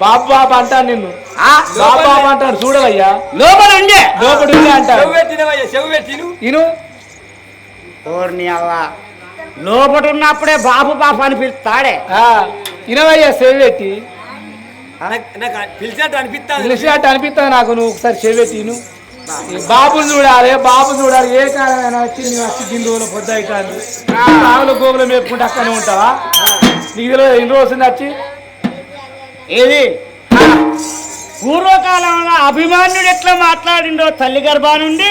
బాబు బాబు అంటాను నిన్ను. ఆ, బాబు బాబు అంటాడు చూడవయ్యా. లోపల ఉండే. లోపలి ఉండే అంటాడు చెవు పెట్టినవయ్యా చెవు పెట్టిను ఇను. ఓర్ని అవ్వ. లోపల ఉన్నప్పుడే బాబు బాబు అని పిలుస్తాడే. ఆ, ఇనవయ్యా సేవ్ పెట్టి నాకు నాకు పిలిచినట్టు అనిపిస్తుంది నాకు నువ్వు ఒకసారి సేవ్ పెట్టి ఇను. ఈ బాబుని చూడాలి బాబు చూడాలి ఏ కాలమైనా వచ్చి నువ్వు వచ్చి గిందువులో పొద్దు అవుతాను ఆవుల గోగులు మేపుకుంటే అక్కనే ఉంటావా? నీకు తెలియదు ఎన్ని రోజులు వచ్చి ఏది? పూర్వకాలంలో అభిమాన్యుడు ఎట్లా మాట్లాడిండో తల్లి గర్భా నుండి?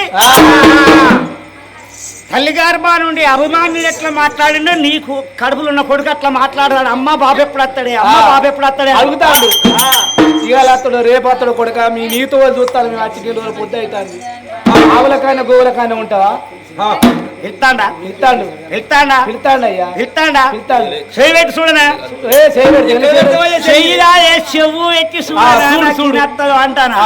తల్లి గర్భా నుండి అభిమాన్యుడు ఎట్లా మాట్లాడిండో నీకు కడుపులో ఉన్న కొడుకు అట్లా మాట్లాడాడు అమ్మ బాబు ఎప్పుడు వస్తాడే అమ్మ. బాబు ఎప్పుడు వస్తాడే అడుగుతాడు ఇవాళ అతడు రేపు అతడు కొడుక మీ నీతో వాళ్ళు చూస్తాను మేము గిందువులో పొద్దు అవుతాను ఆవులకైనా గోవులకైనా ఉంటావా? ఇస్తాడా ఇస్తాడు ఇస్తాడా పిలుతాడు అయ్యా ఇస్తాడా పిలుతాడు చేయబెట్టి చూడనా ఏ? చెయ్యిరా ఏ చెవు ఎత్తి చూడు, చూడు అంటానా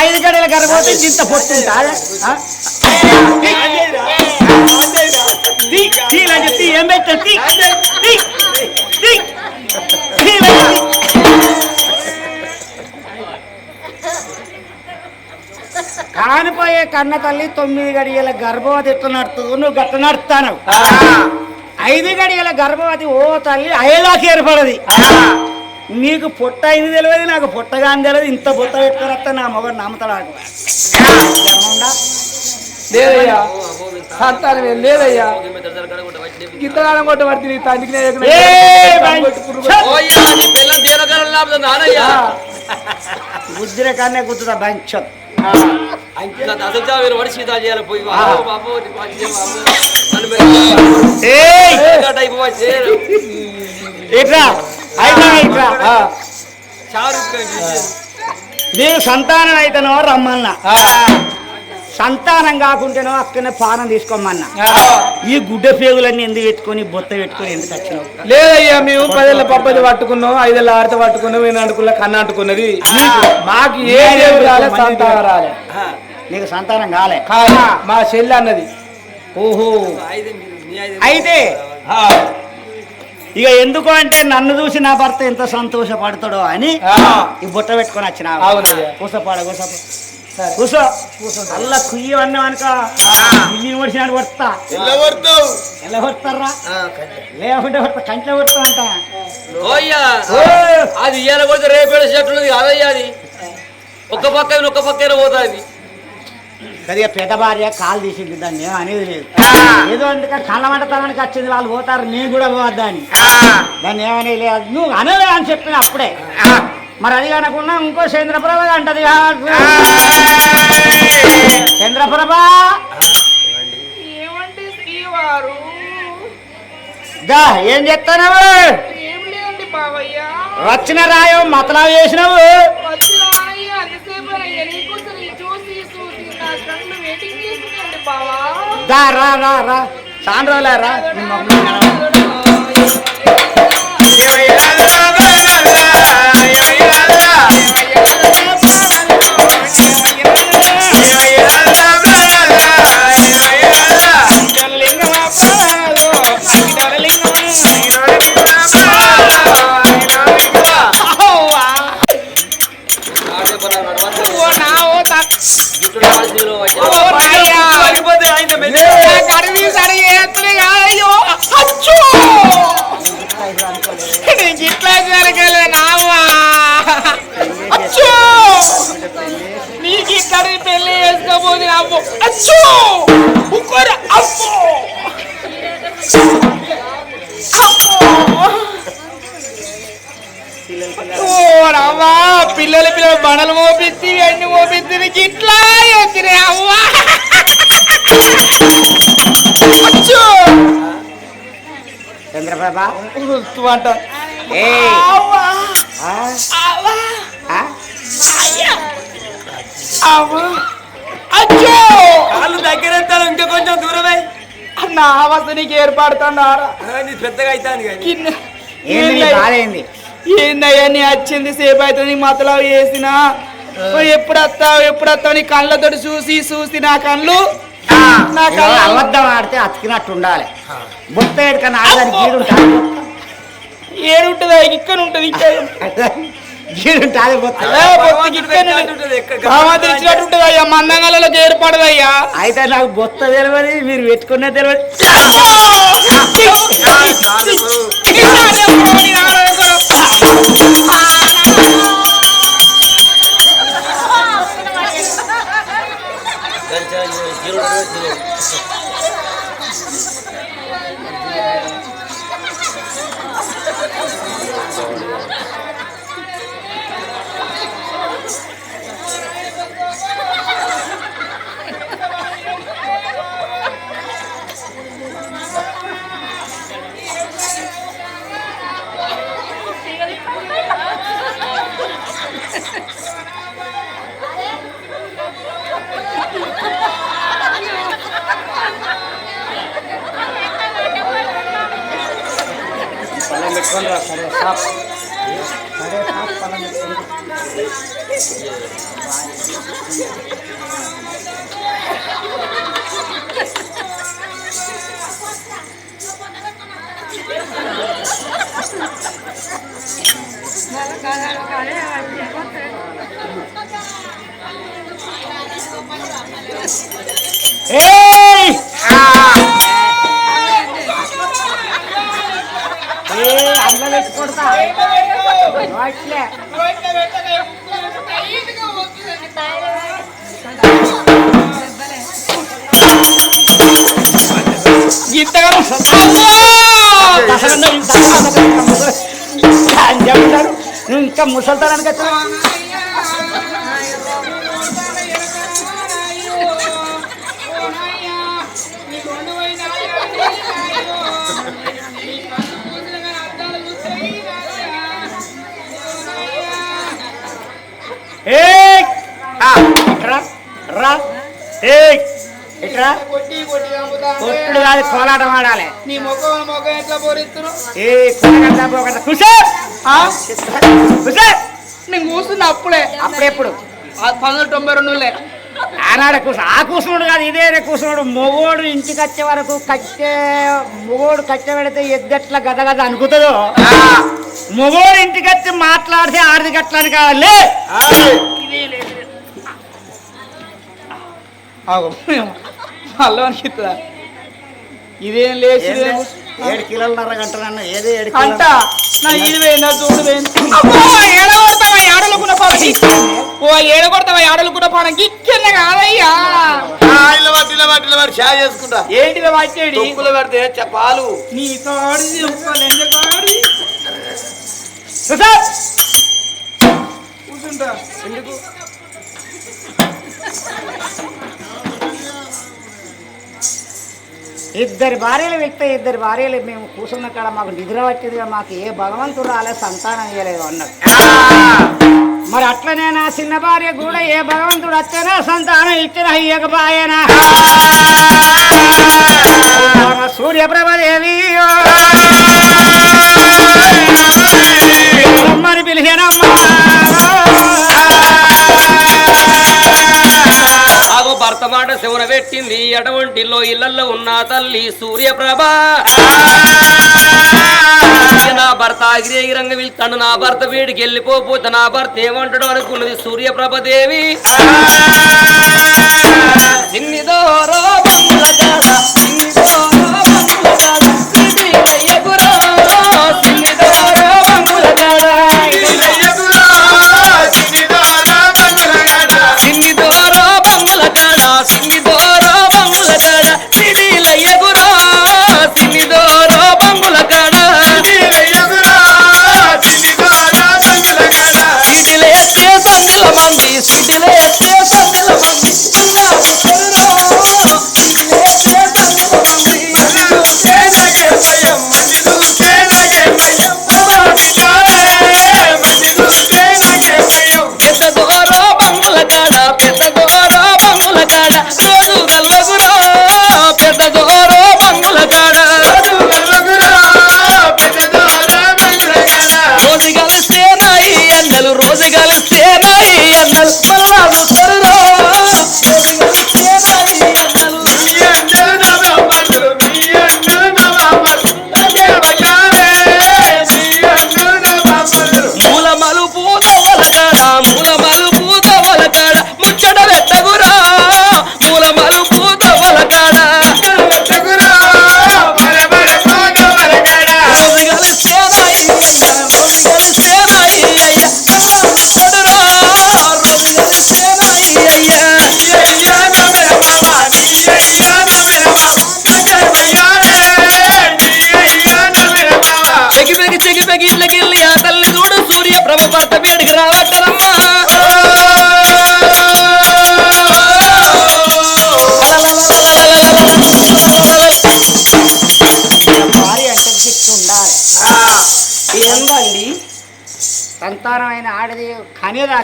ఐదు గడియల గర్భవతి ఇంత చెప్పి ఏం పెట్టావు? కానిపోయే కన్న తల్లి తొమ్మిది గడియల గర్భవతి ఎట్లా నడుతుందో నువ్వు గట్ట నడుస్తాను ఐదు గడియల గర్భవతి ఓ తల్లి అయ్యేదాకా ఏర్పడది నీకు పొట్ట అయింది తెలియదు నాకు పొట్టగా అని తెలియదు ఇంత బుట్ట పెట్టుకుని నా మొగడు నమ్ముతాడు లేదయ్యా సంతానం లేదయ్యా గిత్తగానం కొట్ట పడితే నీ తండ్రికి నేను గుద్దిన కన్నే గుద్దుతా బంచం. ఇంకా అసలు మీరు వడి సీతా చేయాలి పోయి ఆ. బాబు బాబు నీ పాచి బాబు. నన్ను పెట్టి ఏయ్! ఇంకా అయిపోయి చేయరు. ఇట్రా అయినా ఇట్రా ఆ, షారుఖ్ ఖాన్ చూసి. నీకు సంతానం అయితేనో రమ్మన్నా. సంతానం కాకుంటేనో అక్కడనే పానం తీసుకోమన్నా. ఈ గుడ్డ పేగులన్నీ ఎందుకు పెట్టుకొని బొత్త పెట్టుకొని ఎందుకు వచ్చినావు లేదయ్యా మేము పదేళ్ళ పబ్బది పట్టుకున్నాం ఐదేళ్ళ ఆడత పట్టుకున్నాం నేను అడుకున్న కన్న అంటుకున్నది మాకు ఏ సంతానం రాలే. నీకు సంతానం కాలే. మా చెల్లి అన్నది. ఓహో. అయితే ఇక ఎందుకు అంటే నన్ను చూసి నా భర్త ఎంత సంతోషపడతాడో అని ఈ బుట్ట పెట్టుకొని వచ్చిన. కూసపాడ కూసప. కూసో అల్ల కుయ్యి అన్న అనుక ఇల్లు పడిచినాడు కొడతా. ఎలా కొడతారా? లేకుంటే కొడతా కంట్లో కొడతా అంట. ఓయ్యా ఓ! అది ఇయ్యాల కొడితే చెట్లున్నది కాదయ్యా అది. ఒక్క పక్క ఒక్క పక్కన పోతుంది కొద్దిగా పెద్ద భార్య కాలు తీసింది దాన్ని ఏం అనేది లేదు. ఏదో అందుకే కళ్ళ మంటతనానికి వచ్చింది వాళ్ళు పోతారు నేను కూడా పోవద్దని. దాన్ని ఏమనేది లేదు. నువ్వు అనలే అని చెప్పిన అప్పుడే. మరి అది కనుకున్నా ఇంకో చంద్రప్రభ అంటది చంద్రప్రభ ఏం చెప్తానవు వచ్చిన రాయం చేసినావు వచ్చిన అయ్య అంతసేపు అయ్యా నీకోసం Yes. అంట అవ్వా అచ్చో. కాళ్ళు దగ్గర ఇంకా కొంచెం దూరమై. నా అవస్థ నీకు ఏర్పడుతున్నారా? పెద్దగా అవుతాను కింద- ఏంది ఏందయ్యా? నీ వచ్చింది సేపు అవుతుంది నీ మతలావు చేసిన ఎప్పుడు వస్తావు ఎప్పుడు వస్తావు నీ కళ్ళతోటి చూసి చూసి నా కళ్ళ? అబద్ధం ఆడితే అతికినట్టు ఉండాలి. బొత్త ఎడుకన్నా ఆడదానికి గీడు ఏడుంటదా? ఇక్కడ ఉంటది ఏర్పడదయ్యా. అయితే నాకు బొత్త తెలియదు మీరు పెట్టుకునే తెలియదు పళ్ళెం పెట్టుకొని రా సరే సాప్ సరే సాప్ పళ్ళెం పెట్టుకొని ఏయ్ ఏ అందులో పెట్టి కొడతా వాట్లే ఇంతగానో దసరా నువ్వు ఇంకా ముసల్తానికి వచ్చా కొట్టుడు కాదు కోలాటం ఆడాలి. నీ ముఖం ముఖం ఎట్లా పోరిస్తురు ఏ కొనగంట పోగంట కుసే కుసే నేను కూర్చున్నా అప్పుడే. అప్పుడెప్పుడు పంతొమ్మిది తొంభై రెండులే. ఆనాడ కూసు ఆ కూసునుడు కాదు ఇదే కూసునుడు. మొగోడు ఇంటికి వచ్చే వరకు కట్టె మొగోడు కట్టె పెడితే ఎద్దెట్ల గద గద అనుకుతుందో? మొగోడు ఇంటికి వచ్చి మాట్లాడితే ఆడిది గట్లని కావాలి. అల్లం అనిపిస్తుందా? ఇదేం లేచి ఏడు కిలోలన్నర గంటలన్న ఏదో ఏడు అంట. నా ఇది పోయిందా చూడు పోయింది అబ్బో ఏడగొడతావా ఏడలుకున్న పాలకి ఓ ఏడగొడతావా ఏడలుకున్న పాలకి ఇచ్చింది కాదయ్యా. చేసుకుంటా. ఏంటిది వచ్చేది తొక్కులు పెడితే చ- పాలు నీ తోడి ఉప్పలెంజ తోడి కూర్చుంటా. ఎందుకు? ఇద్దరు భార్యలు వ్యక్తి ఇద్దరు భార్యలు మేము కూర్చున్న కాడ మాకు నిద్ర వచ్చేదిగా మాకు ఏ భగవంతుడు అలా సంతానం ఇవ్వలేదు అన్నాడు మరి అట్లనే నా చిన్న భార్య కూడా ఏ భగవంతుడు వచ్చేనా సంతానం ఇచ్చిన ఇయ్యకపాయనా? సూర్యప్రభదేవి రమ్మని పిలిచేనమ్మా. మాట శివన పెట్టింది. ఎడవంటిలో ఇళ్ళలో ఉన్న తల్లి సూర్యప్రభ. నా భర్త అగిరేగిరంగా వెళ్తాడు నా భర్త వీడికి వెళ్ళిపోతే నా భర్త ఏమంటాడు అనుకున్నది సూర్యప్రభదేవి. సిన్నిదోరో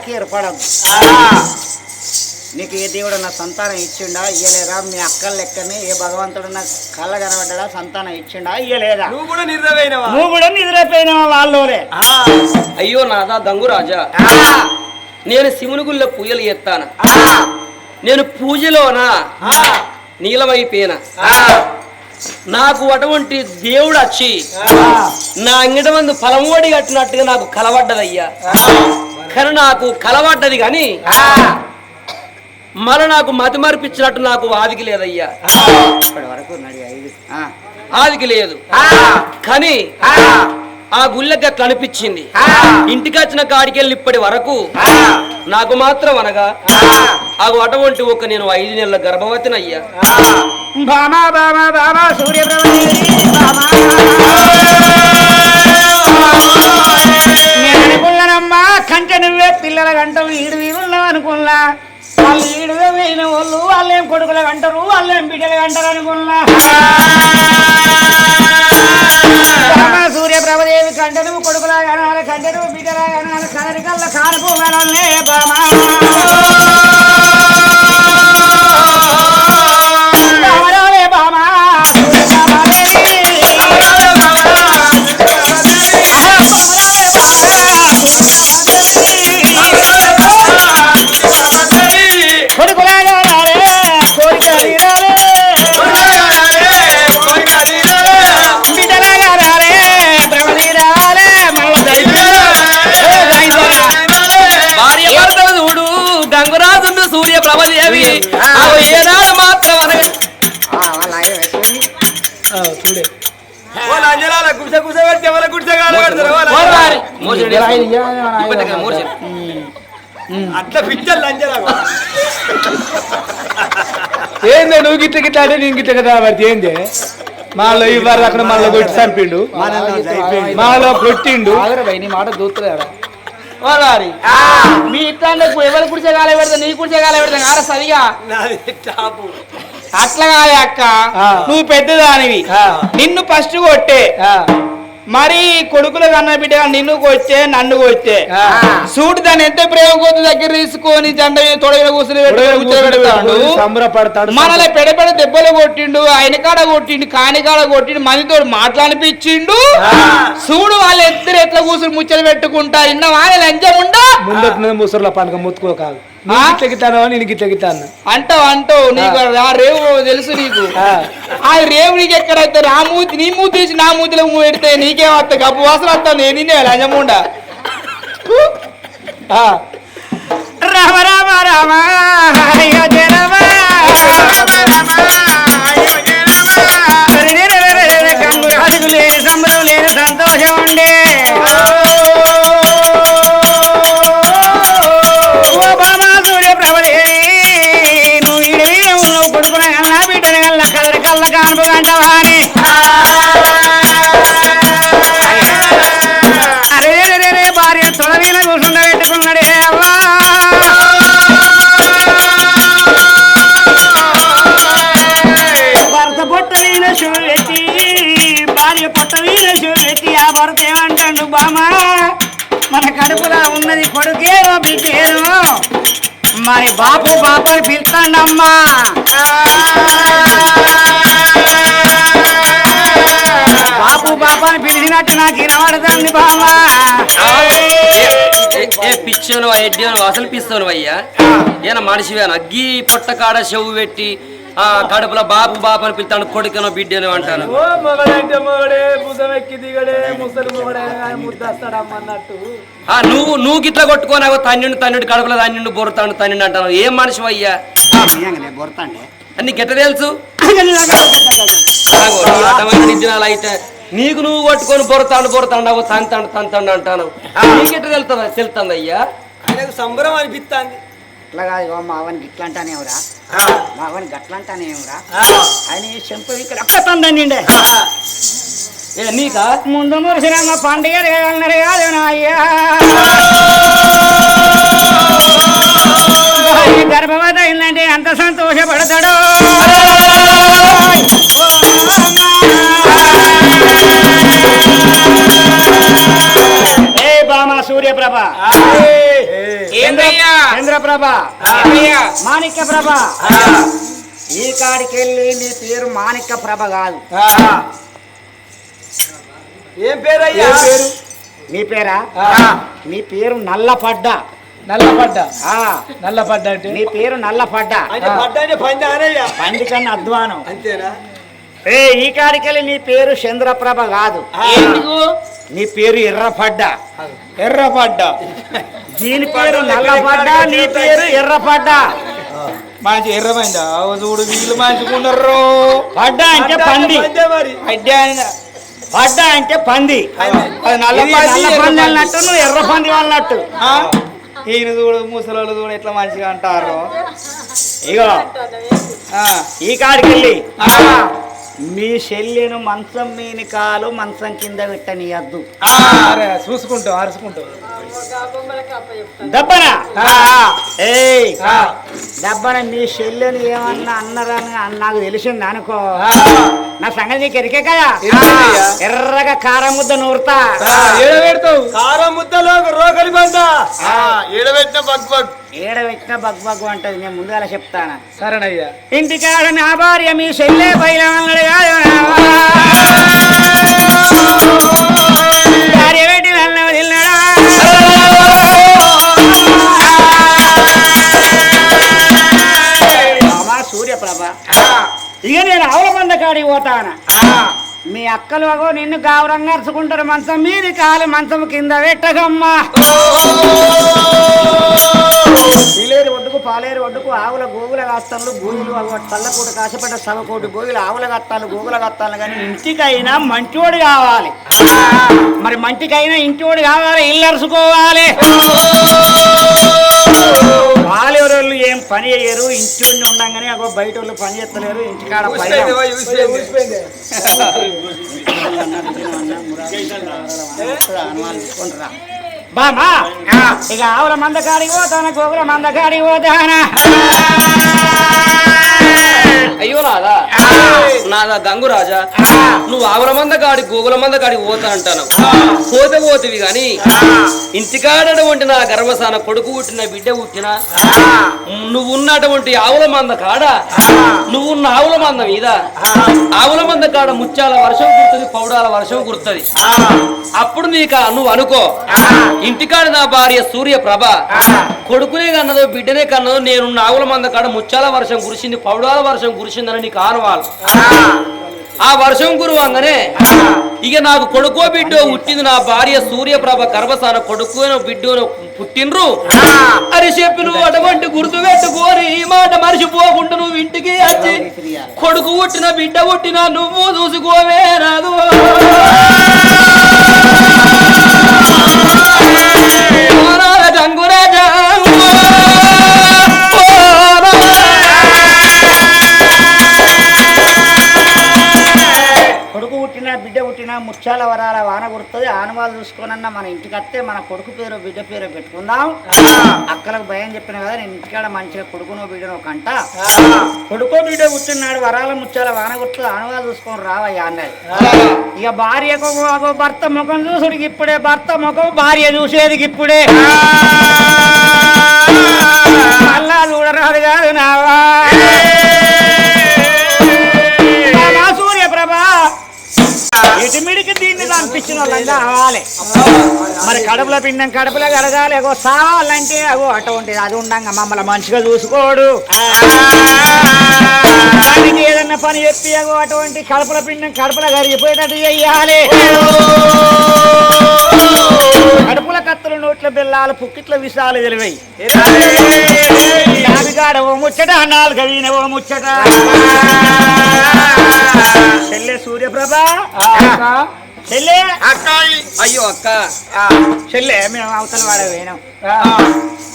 కనేదాకి ఏర్పడదు. నీకు ఏ దేవుడు నా సంతానం ఇచ్చిండా? ఇయ్యలేదా? మీ అక్కల లెక్కనే ఏ భగవంతుడు నాకు కళ్ళ కనబడ్డా సంతానం ఇచ్చిండా? ఇయ్యలేదా? నువ్వు కూడా నిర్ణయమైనవా నువ్వు కూడా నిద్రపోయిన వాళ్ళోరే? అయ్యో నాదా దంగు రాజా. నేను శివుని గుళ్ళో పూజలు చేస్తాను నేను పూజలోనా? నీలమైపోయినా నాకు అటువంటి దేవుడు వచ్చి నా అంగిట మందు ఫలమోడి కట్టినట్టుగా నాకు కలవడ్డదయ్యా. కానీ నాకు కలవడ్డది కానీ మళ్ళీ నాకు మతి మరిపించినట్టు నాకు ఆదికి లేదయ్యా. ఆదికి లేదు. కానీ ఆ. గుళ్ళకి అట్లా అనిపించింది. ఇంటికి వచ్చిన కాడికి వెళ్ళి ఇప్పటి వరకు నాకు మాత్రం అనగా ఆ. అటువంటి ఒక నేను ఐదు నెలల గర్భవతినయ్యా. బామా బామా బామా సూర్యప్రభదేవి అంటారు అనుకున్నా అట్లా పిచ్చలు అంజనాలు ఏంది నువ్వు గిట్ల గిట్ల అంటే నేను గిట్ల కదా పడితే ఏంది? మాలో ఇవ్వరు అక్కడ మళ్ళీ కొట్టి చంపిండు. మాలో కొట్టిండు మాట దూత్తలేడా మోరారి మీ ఇట్లా ఎవరి గుడిసె కాలే పెడతా నీ గుడిసె కాలే పెడతా కారా సరిగా? అట్లా కాదే అక్క. నువ్వు పెద్దదానివి. నిన్ను ఫస్ట్ కొట్టే. ఆ, మరి కొడుకులు కన్న బిడ్డ నిన్ను కొట్టే నన్ను ఆ. సూట్ దాన్ని ఎంత ప్రేమ కొద్ది దగ్గర తీసుకొని జెండ మీద తొడగిన కూర్చుని సంబరపడతాడు మనల్ని పెడపెడ దెబ్బలు కొట్టిండు ఆయన కాడ కొట్టిండు కాని కాడ కొట్టిండు మనతో మాట్లాడిపించిండు. చూడు వాళ్ళు ఇద్దరు ఎట్లా కూర్చుని ముచ్చలు పెట్టుకుంటా ఇన్న వాళ్ళ లంచం ఉండా ముందటి ముసరుల పండుగ ముత్తుకో కాదు నువ్వు ఆ? గిట్ల గిట్టానో నేను అన్న. అంటావు అంటావు. నీకు ఆ రేవు తెలుసు నీకు. ఆ. రేవు నీకు ఎక్కడైతే నా మూతి నీ మూతి తీసి నా మూతిలో మూవ్ పెడితే నీకేం వస్తా గప్పు వాసన వస్తావు నేను నిన్నే లంజముండా ఆ, రామ రామ రామ జయ రామ బాపు బాపు అని పిలుస్తాడమ్మా. బాపు బాపు అని పిలిచినట్టు నాకు వినబడుతుంది బామా ఏ- పిచ్చోను ఎడ్డోను అసలు పిస్తోను అయ్యా. ఏనా మనిషివేనా? అగ్గి పొట్ట కాడ చెవు పెట్టి ఆ కడుపులో బాబు బాబు అని పిలుతాను కొడుకనో బిడ్డను అంటాను నువ్వు నువ్వు గిట్ల కొట్టుకోనావు తన్నుండి తన్నుండి కడుపులో తన్నుండి బొరుతాను తన్నుండి అంటాను ఏం మనిషి అయ్యా? నీకు ఎట్ట తెలుసు? అయితే నీకు నువ్వు కొట్టుకొని బొరతాడు బొరతాడు తంతాడు తంతాడు అంటాను. నీకెట్ట తెలుతుందా తెలుస్తుంది అయ్యా? ఆయనకు సంబరం అనిపిస్తుంది ఇట్లా కాదు మా అవనికి ఇట్లా అంటానేవురా మా అవనికి గట్లా అంటానేవురా ఆయన చెంప ఇక్కడ నీకా? ముందు మురిసినమ్మ పండుగ అన్నారు కాదు నా అయ్యా. గర్భవతి అయిందంటే ఎంత సంతోషపడతాడో. సూర్యప్రభ ఏందయ్యా చంద్రప్రభ? మాణిక్య ప్రభ ఈ కాడికి వెళ్ళి నీ పేరు మాణిక్య ప్రభ కాదు ఏం పేరు? నీ పేరా? ఆ. నీ పేరు నల్లపడ్డ. నల్లపడ్డ. ఆ, నల్లపడ్డ అంటే? నీ పేరు నల్లపడ్డ. పంది కన్నా అధ్వానం అంతేనా? ఏ ఈ కాడికెళ్ళి నీ పేరు చంద్రప్రభ కాదు. ఎందుకు? నీ పేరు ఎర్రపడ్డ. ఎర్రపడ్డ. దీని పేరు నల్లపడ్డ నీ పేరు ఎర్రపడ్డ. మంచి ఎర్రమైందా? చూడు వీళ్ళు మంచుకున్నారు. పడ్డ అంటే పంది. పడ్డ అంటే పంది. అది. నల్ల పంది. అన్నట్టు నువ్వు ఎర్ర పంది అన్నట్టు? ఈయన చూడు ముసలోళ్ళు చూడు ఎట్లా మంచిగా అంటారు. ఇగో. ఆ. ఈ కాడికెళ్ళి. ఆ. మీ చెల్లెను మంచం మీని కాలు మంచం కింద పెట్టనీయద్దు. చూసుకుంటాం అరుచుకుంటాం దబ్బన? ఆ, ఆ. ఏయ్ ఆ. దబ్బన మీ చెల్లెని ఏమన్నా అన్నరని అన్న- నాకు తెలిసింది అనుకో. నా సంగతి నీకు ఎరికే కదా. ఎర్రగా కారం ముద్ద నూరుతా కారం ముద్దలో రోకలి బంద బగ్ బగ్ ఏడ పెట్టిన బగ్ బగ్గు అంటది నేను ముందుగా చెప్తాను? సరేనయ్యా. ఇంటికాడ నా భార్య మీ చెల్లె పైన భార్య. పెట్టి మామా సూర్యప్రభ. ఇక నేను ఆవుల మంద కాడికి పోతాను? మీ అక్కలు అగో నిన్ను గావరంగా అరుచుకుంటారు మంచం మీది కాలు మంచం కింద పెట్టగమ్మా పీలేరు ఒడ్డుకు పాలేరు ఒడ్డుకు ఆవుల గోగుల కాస్తాలు గోగులు అగో చల్లకూట కాసపడ్డ సవకోటి గోగులు ఆవుల కత్తాలు గోగుల కత్తాలు కానీ ఇంటికైనా మంచోడు కావాలి. మరి మంటికైనా ఇంటివాడు కావాలి ఇల్లు అరుచుకోవాలి. పాలేరు ఏం పని చేయరు ఇంటి ఉండంగానే అగో బయట వాళ్ళు పని చేస్తలేరు ఇంటికాడ పైన. బామా ఇక ఆవుల మంద కాడికి పోతానా గోగుల మంద కాడికి పోతానా అయ్యో నాదా నాదా గంగురాజా నువ్వు ఆవుల మంద కాడి గోగుల మంద కాడికి పోతా అంటాను. పోతే పోతివి గాని ఇంటికాడటువంటి నా గర్భసాన కొడుకు పుట్టిన బిడ్డ పుట్టిన నువ్వు ఉన్నటువంటి ఆవుల మంద కాడ? నువ్వు ఉన్న ఆవుల మంద మీద ఆవుల మంద కాడ ముత్యాల వర్షం కుడుతుంది పౌడాల వర్షం కుడుతుంది. అప్పుడు నీక నువ్వు అనుకో ఇంటికాడ నా భార్య సూర్య ప్రభ కొడుకునే కన్నదో బిడ్డనే కన్నదో నేను ఆవుల మంద కాడ ముత్యాల వర్షం కురిసింది పౌడాల వర్షం కురిసిందని నీకు ఆనవాలు. ఆ వర్షం కురువంగానే ఇక నాకు కొడుకో బిడ్డో పుట్టింది నా భార్య సూర్యప్రభ గర్భసాన కొడుకునో బిడ్డోనో పుట్టినరు అని చెప్పి నువ్వు అటువంటి గుర్తు పెట్టుకోని ఈ మాట మరిచిపోకుండా నువ్వు ఇంటికి వచ్చి కొడుకు పుట్టిన బిడ్డ పుట్టిన నువ్వు చూసుకోవే రాదు పుట్టిన వరాల వాన కుడుతుంది ఆనవాళ్ళు చూసుకోనన్నా మన ఇంటికి వస్తే మన కొడుకు పేరు బిడ్డ పేరు పెట్టుకుందాం. అక్కలకు భయం చెప్పిన కదా నేను ఇంటికాడ మంచిగా కొడుకునో బిడ్డనో కంట. కొడుకో బిడ్డ కూర్చున్నాడు వరాల ముచ్చాల వాన కుడుతుంది ఆనవాళ్ళు చూసుకొని రావయ్యా అన్నది. ఇక భార్యకు ఒక భర్త ముఖం చూసుడికి ఇప్పుడే భర్త ముఖం భార్య చూసేది ఇప్పుడే. దీన్ని వాళ్ళంతా అవ్వాలి మరి కడుపులో పిండం కడుపులో కడగాలి. అగో సావాలంటే అగో అటువంటిది అది ఉండంగా. మమ్మల్ని మంచిగా చూసుకోడు. దానికి ఏదన్నా పని చెప్పి అగో అటువంటి కడుపుల పిండం కడుపులో కరిగిపోయేటట్టు చెయ్యాలి కడుపుల కత్తులు నోట్ల బిల్లాలు పుక్కిట్ల విషాలు తెలివై. నావిగాడ ఓ ముచ్చట నాలుగు వీణ ఓ ముచ్చట. చెల్లె సూర్యప్రభ చెల్లె! అయ్యో అక్క. చెల్లె మేము అవతల వాడ పోయినాం.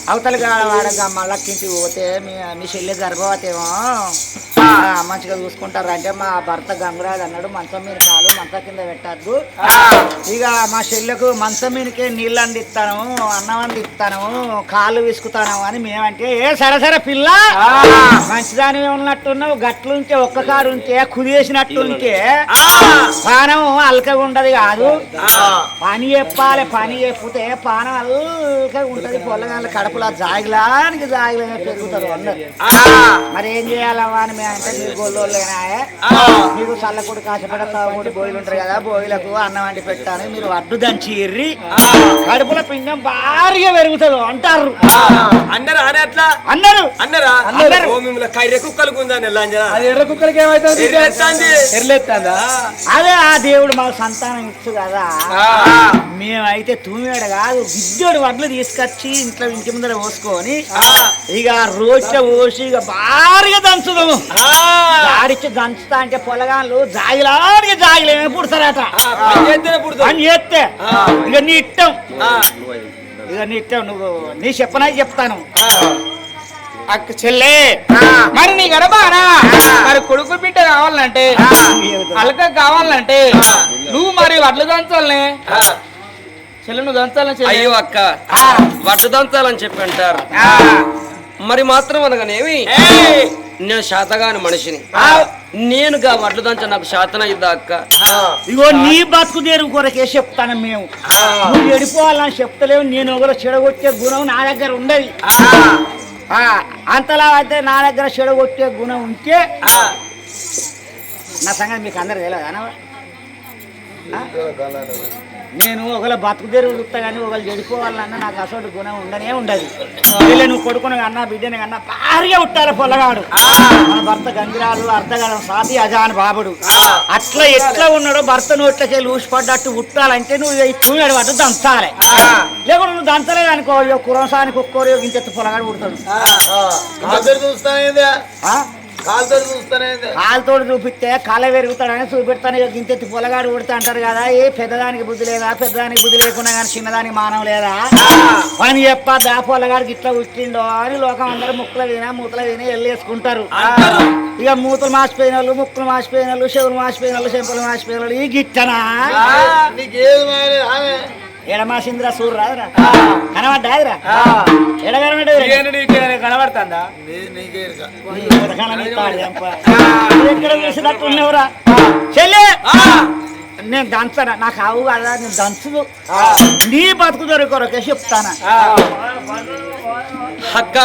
అవతల వాడగా మళ్ళక్కింటికి పోతే మీ మీ చెల్లె గర్భవతి ఏమో. ఆ, మంచిగా చూసుకుంటారు. అంటే మా భర్త గంగురాజు అన్నాడు మంచం మీద కాలు మంచం కింద పెట్టద్దు. ఇక మా చెల్లెకు మంచం మీదకే నీళ్ళు అందిస్తాను అన్నం అందిస్తాను కాళ్ళు విసుకుతాను అని మేమంటే ఏ సరే సరే పిల్ల మంచిదాని ఉన్నట్టున్నావు గట్లుంటే ఒక్క కారు ఉంటే కుదివేసినట్టు ఉంటే పానం అల్కగా ఉండదు కాదు. పని చెప్పాలి పని చెప్పితే పానం అల్కగా ఉంటది. పొల్లగాళ్ళ కడుపులో జాగిలానికి జాగిలా పెరుగుతారు అందరు. మరి ఏం చేయాలమ్మా అని అంటే మీరు గొల్లోళ్ళేనా మీకు చల్లకుడు కాసపడ తాగుడు బోయిలు ఉంటారు కదా బోయిలకు అన్నం వండి పెట్టాను మీరు అడ్డు దంచి ఎర్రి కడుపులో పిండం భారీగా పెరుగుతుంది అంటారు. అన్నరా అని అట్లా? అందరు అన్నరా? అన్నారు. ఓ మిమ్మల్ని కుక్కలు కుందని అది ఎర్ర కుక్కలకి ఏమైతుంది. ఎర్రెత్తాందా. అదే ఆ దేవుడు మాకు సంతానం ఇచ్చు కదా. మేమైతే తూమేడ కాదు గిద్దోడు వడ్లు తీసుకొచ్చి ఇంట్లో ఇంటి ముందర పోసుకొని ఇక రోజు పోసి ఇక భారీగా దంచుదాము. దాడిచ్చి దంచుతా అంటే పొలగాళ్ళు జాగిలాడికి జాగిలేమే పుడతారట. అని చేస్తే ఇక నీ ఇష్టం. ఇక నీ ఇష్టం నువ్వు నీ చెప్పనా చెప్తాను. అక్క చెల్లే మరి నీ గడపానా మరి కొడుకు బిడ్డ కావాలంటే అలక కావాలంటే నువ్వు మరి వడ్లు దంచాలనే? చెల్లె నువ్వు దంచాలని అయ్యో అక్క వడ్డు దంచాలని చెప్పి అంటారు. మరి మాత్రం అనగానేమి? నేను శాతగాని మనిషిని. నేనుగా వడ్లు దంచ నాకు శాతన ఇద్దా అక్క ఇగో నీ బతుకు తెరుగు కొరకే చెప్తాను మేము. నువ్వు ఎడిపోవాలని చెప్తలేవు నేను ఒకరు చెడగొట్టే గుణం నా దగ్గర ఉండదు. ఆ, అంతలా అయితే నా దగ్గర చెడగొట్టే గుణం ఉంటే నా సంగతి మీకు అందరు తెలియదు అనవా నేను ఒకవేళ బతుకు తెరుగు చూస్తా కానీ ఒకళ్ళు చెడిపోవాలన్నా నాకు అసలు గుణం ఉండనే ఉండదు వీళ్ళ నువ్వు కొడుకుని అన్నా బిడ్డని కన్నా భారీగా ఉంటారు పొల్లగాడు మన భర్త గంగిరాలు అర్ధగలం సాతి అజాన్ బాబుడు అట్లా ఎట్లా ఉన్నాడో భర్త నోట్లకే లూసి పడ్డట్టు ఉట్టాలంటే నువ్వు తూయాడు పట్టు దంచాలి లేకుంటే నువ్వు దంచలేదు అనుకో కురంసానికి ఒక్కోరు ఇంత పొలగాడు పుడతాడు కాలుతో చూపిస్తే కాళ్ళ పెరుగుతాడని చూపెడతాను ఇంతెత్తి పొలగాడు కొడుతా అంటారు కదా. ఏ పెద్దదానికి బుద్ధి లేదా? పెద్దదానికి బుద్ధి లేకుండా కానీ చిన్నదానికి మానం లేదా? పని చెప్పద్దా. పొలగాడికి ఇట్లా పుట్టిండో అని లోకం అందరూ ముక్కలు తినా మూతలు తిని వెళ్ళేసుకుంటారు ఇక మూతలు మాసిపోయిన వాళ్ళు ముక్కులు మాసిపోయిన వాళ్ళు చెవులు మాసిపోయిన వాళ్ళు చెంపలు మాసిపోయిన వాళ్ళు ఈ గిట్టనా? ఎడమాసింద్రా సూర్రు రాదురా? కనబడ్డాదిరా ఎడ కనబడుతుందా? ఎక్కడ చూసినట్టు ఉన్నావురా చెల్లె! నేను దంచను? నాకు అవు కదా? నేను దంచదు. నీ బతుకు దొరికొరకే చెప్తాను? అక్క.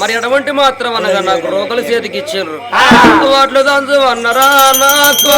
మరి ఎటువంటి మాత్రం అనగా నాకు రోకల చేతికి ఇచ్చిండ్రు వాటిలో దంచు అన్నరా? నాకు.